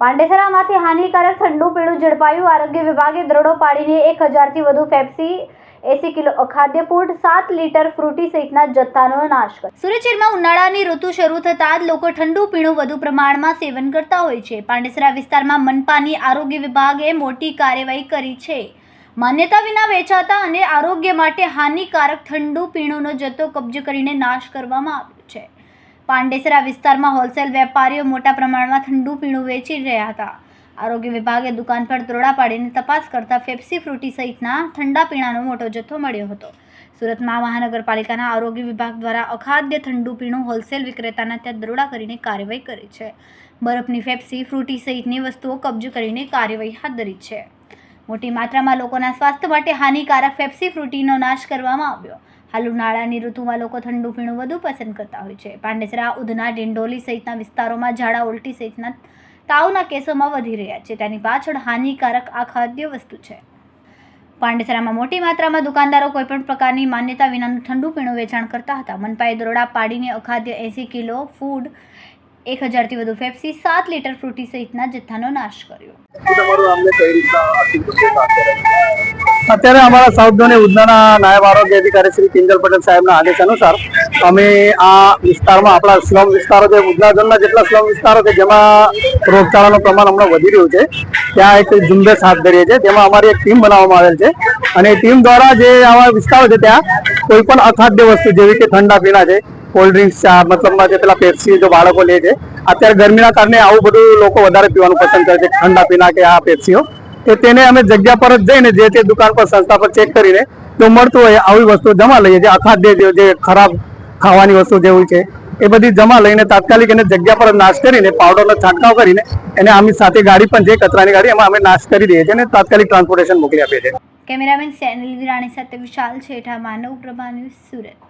પાંડેસરામાંથી હાનિકારક ઠંડુ પીણું ઝડપાયું. આરોગ્ય વિભાગે દરોડો પાડીને એક હજારથી વધુ પેપ્સી, એસી કિલો અખાદ્ય ફૂડ, સાત લીટર ફ્રૂટી સહિતના જથ્થાનો નાશ કર્યો. સુરત ઉનાળાની ઋતુ શરૂ થતાં જ લોકો ઠંડુ પીણું વધુ પ્રમાણમાં સેવન કરતા હોય છે. પાંડેસરા વિસ્તારમાં મનપાની આરોગ્ય વિભાગે મોટી કાર્યવાહી કરી છે. માન્યતા વિના વેચાતા અને આરોગ્ય માટે હાનિકારક ઠંડુ પીણુંનો જથ્થો કબજે કરીને નાશ કરવામાં આવ્યો છે. પાંડેસરા વિસ્તારમાં હોલસેલ વેપારીઓ મોટા પ્રમાણમાં ઠંડુ પીણું વેચી રહ્યા હતા. આરોગ્ય વિભાગે દુકાન પર દરોડા પાડીને તપાસ કરતા ફેપ્સી ફ્રૂટી સહિતના ઠંડા પીણાનો મોટો જથ્થો મળ્યો હતો. સુરતમાં મહાનગરપાલિકાના આરોગ્ય વિભાગ દ્વારા અખાદ્ય ઠંડુ પીણું હોલસેલ વિક્રેતાના ત્યાં દરોડા કરીને કાર્યવાહી કરી છે. બરફની ફેપ્સી ફ્રૂટી સહિતની વસ્તુઓ કબજે કરીને કાર્યવાહી હાથ ધરી છે. મોટી માત્રામાં લોકોના સ્વાસ્થ્ય માટે હાનિકારક ફેપ્સી ફ્રૂટીનો નાશ કરવામાં આવ્યો. હાલ ઉનાળાની ઋતુમાં લોકો ઠંડુ પીણું વધુ પસંદ કરતા હોય છે. પાંડેસરા, ઉધના, ડિંડોલી સહિતના વિસ્તારોમાં ઝાડા ઉલટી સહિતના તાવના કેસોમાં વધી રહ્યા છે. તેની પાછળ હાનિકારક આ ખાદ્ય વસ્તુ છે. પાંડેસરામાં મોટી માત્રામાં દુકાનદારો કોઈપણ પ્રકારની માન્યતા વિનાનું ઠંડુ પીણું વેચાણ કરતા હતા. મનપાએ દરોડા પાડીને અખાદ્ય એંસી કિલો ફૂડ એક હજારથી વધુ ફેપ્સી સાત લીટર ફ્રૂટી સહિતના જથ્થાનો નાશ કર્યો. અત્યારે અમારા સાઉથ ઝોન ઉધનાના નાયબ આરોગ્ય અધિકારી શ્રી કિંજલ પટેલ સાહેબના આદેશ અનુસાર અમે આ વિસ્તારમાં આપણા સ્લમ વિસ્તારો છે ઉધના ઝોનના જેટલા સ્લમ વિસ્તારો છે જેમાં રોગચાળાનું પ્રમાણ હમણાં વધી રહ્યું છે ત્યાં એક ઝુંબેશ હાથ ધરીએ છીએ. જેમાં અમારી એક ટીમ બનાવવામાં આવેલ છે. અને ટીમ દ્વારા જે આવા વિસ્તારો છે ત્યાં કોઈ પણ અખાદ્ય વસ્તુ જેવી કે ઠંડા પીણા છે કોલ્ડ ડ્રિંક્સ ચા મતલબમાં જે પેલા પેપ્સી જો બાળકો લે છે, અત્યારે ગરમીના કારણે આવું બધું લોકો વધારે પીવાનું પસંદ કરે છે, ઠંડા પીના કે આ પેપ્સીઓ તો તેને અમે જગ્યા પર જ જઈને જે તે દુકાન પર, સંસ્થા પર ચેક કરીને જો મળતું હોય, આવી વસ્તુ જમા લઈએ જે અખાદ્ય જે- જે ખરાબ ખાવાની વસ્તુ જેવી છે, એ બધી જમા લઈને તાત્કાલિક એને જગ્યા પર નાશ કરીને, પાવડરનો છંટકાવ કરીને એને આમની સાથે ગાડી પણ છે કચરાની ગાડી, એમાં અમે નાશ કરી દઈએ છીએ અને તાત્કાલિક ટ્રાન્સપોર્ટેશન મોકલી આપીએ છીએ. કેમેરામેન સેનલ વિરાણી સાથે વિશાલ છેઠા, માનવ પ્રભા સુરત.